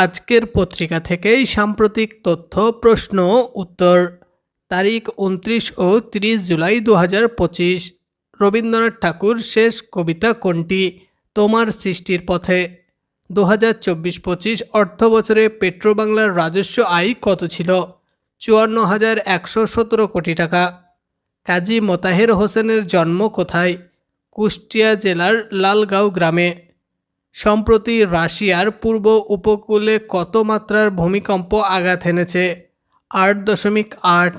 আজকের পত্রিকা থেকেই সাম্প্রতিক তথ্য, প্রশ্ন, উত্তর। তারিখ উনত্রিশ ও তিরিশ জুলাই দু হাজার পঁচিশ। রবীন্দ্রনাথ ঠাকুর শেষ কবিতা কোনটি? তোমার সৃষ্টির পথে। দু হাজার চব্বিশ পঁচিশ অর্থ বছরে পেট্রো বাংলার রাজস্ব আয় কত ছিল? চুয়ান্ন হাজার একশো সতেরো কোটি টাকা। কাজী মোতাহের হোসেনের জন্ম কোথায়? কুষ্টিয়া জেলার লালগাঁও গ্রামে। সম্প্রতি রাশিয়ার পূর্ব উপকূলে কত মাত্রার ভূমিকম্প আঘাত এনেছে? আট দশমিক আট।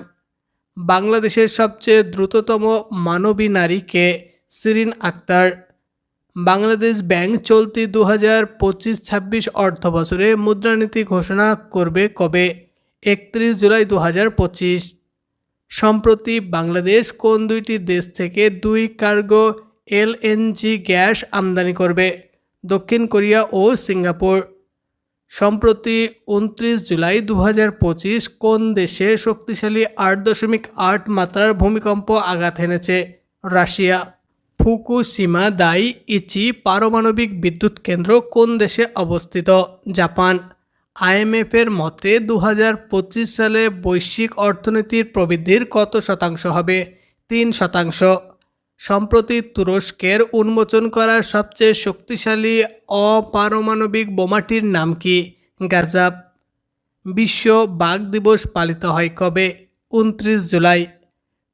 বাংলাদেশের সবচেয়ে দ্রুততম মানবী নারী কে? সিরিন আক্তার। বাংলাদেশ ব্যাংক চলতি দু হাজার পঁচিশ ছাব্বিশ অর্থ বছরে মুদ্রানীতি ঘোষণা করবে কবে? একত্রিশ জুলাই দু হাজার পঁচিশ। সম্প্রতি বাংলাদেশ কোন দুইটি দেশ থেকে দুই কার্গো এলএনজি গ্যাস আমদানি করবে? দক্ষিণ কোরিয়া ও সিঙ্গাপুর। সম্প্রতি উনত্রিশ জুলাই দু হাজার পঁচিশ কোন দেশে শক্তিশালী আট দশমিক আট মাত্রার ভূমিকম্প আঘাত এনেছে? রাশিয়া। ফুকুশিমা দাই ইচি পারমাণবিক বিদ্যুৎ কেন্দ্র কোন দেশে অবস্থিত? জাপান। আইএমএফের মতে দু হাজার পঁচিশ সালে বৈশ্বিক অর্থনীতির প্রবৃদ্ধির কত শতাংশ হবে? তিন শতাংশ। সম্প্রতি তুরস্কের উন্মোচন করা সবচেয়ে শক্তিশালী অপারমাণবিক বোমাটির নাম কি? গাজাব বিশ্ব বাঘ দিবস পালিত হয় কবে? উনত্রিশ জুলাই।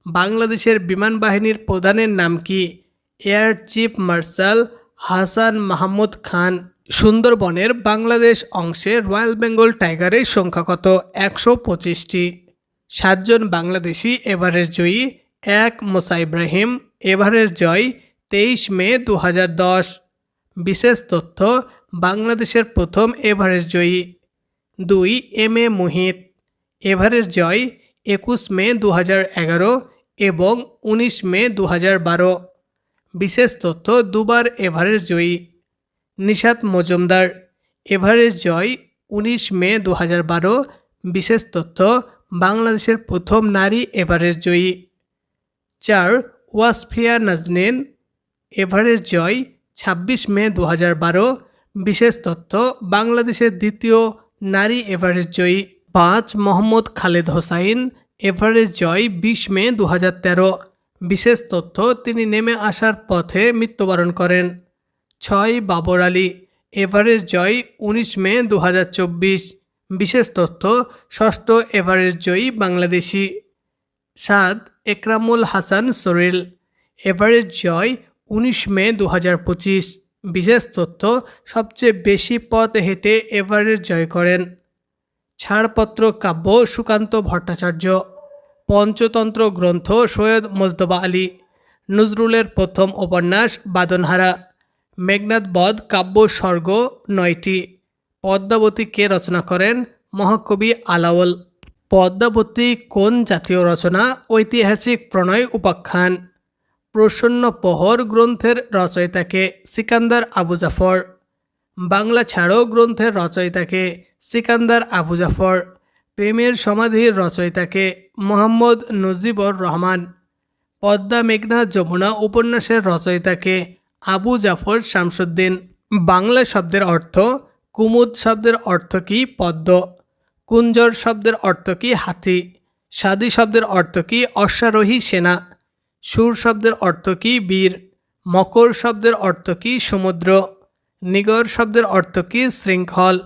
বাংলাদেশের বিমান বাহিনীর প্রধানের নাম কি? Air chief marshal Hasan Mahmud Khan. সুন্দরবনের বাংলাদেশ অংশে রয়্যাল বেঙ্গল টাইগারের সংখ্যা কত? একশো পঁচিশটি। সাতজন বাংলাদেশি, এভারেস্ট জয়ী, এক মোসা ইব্রাহিম এভারেস্ট জয় তেইশ মে দু বিশেষ তথ্য, বাংলাদেশের প্রথম এভারেস্ট জয়ী। দুই, এম এ মুহিত। এভারেস্ট জয় একুশ মে দু হাজার এগারো এবং উনিশ মে দু বিশেষ তথ্য, দুবার এভারেস্ট জয়ী। নিশাত মজুমদার। এভারেস্ট জয় উনিশ মে দু বিশেষ তথ্য, বাংলাদেশের প্রথম নারী এভারেস্ট জয়ী। চার ওয়াসফিয়া নাজনীন এভারেস্ট জয়, ছাব্বিশ মে দু বারো। বিশেষ তথ্য, বাংলাদেশের দ্বিতীয় নারী এভারেস্ট জয়ী পাঁচ মোহাম্মদ খালেদ হোসাইন এভারেস্ট জয় বিশ মে দু বিশেষ তথ্য, তিনি নেমে আসার পথে মৃত্যুবরণ করেন। ছয় বাবর আলী এভারেস্ট জয় উনিশ মে দু বিশেষ তথ্য, ষষ্ঠ এভারেস্ট জয়ী বাংলাদেশি। সাত একরামুল হাসান সরিল এভারেস্ট জয় উনিশ মে দু হাজার পঁচিশ। বিশেষ তথ্য, সবচেয়ে বেশি পথ হেঁটে এভারেস্ট জয় করেন। ছাড়পত্র কাব্য সুকান্ত ভট্টাচার্য, পঞ্চতন্ত্র গ্রন্থ সৈয়দ মোজদবা আলী, নজরুলের প্রথম উপন্যাস বাদনহারা মেঘনাথ বধ কাব্য স্বর্গ নয়টি। পদ্মাবতী কে রচনা করেন মহাকবি আলাওল পদ্মাবতী কোন জাতীয় রচনা ঐতিহাসিক প্রণয় উপাখ্যান? প্রসন্ন প্রহর গ্রন্থের রচয়িতাকে সিকান্দার আবু জাফর। বাংলা ছাড়ো গ্রন্থের রচয়িতাকে সিকান্দার আবু জাফর। প্রেমের সমাধির রচয়িতাকে মোহাম্মদ নজিবর রহমান। পদ্মা মেঘনা যমুনা উপন্যাসের রচয়িতাকে আবু জাফর শামসুদ্দিন। বাংলা শব্দের অর্থ কুমুদ শব্দের অর্থ কি পদ্ম? কুঞ্জর শব্দের অর্থ কি হাতি? সাদি শব্দের অর্থ কি অশ্বারোহী সেনা? সুর শব্দের অর্থ কি বীর? মকর শব্দের অর্থ কি সমুদ্র? নিগর শব্দের অর্থ কি শৃঙ্খল?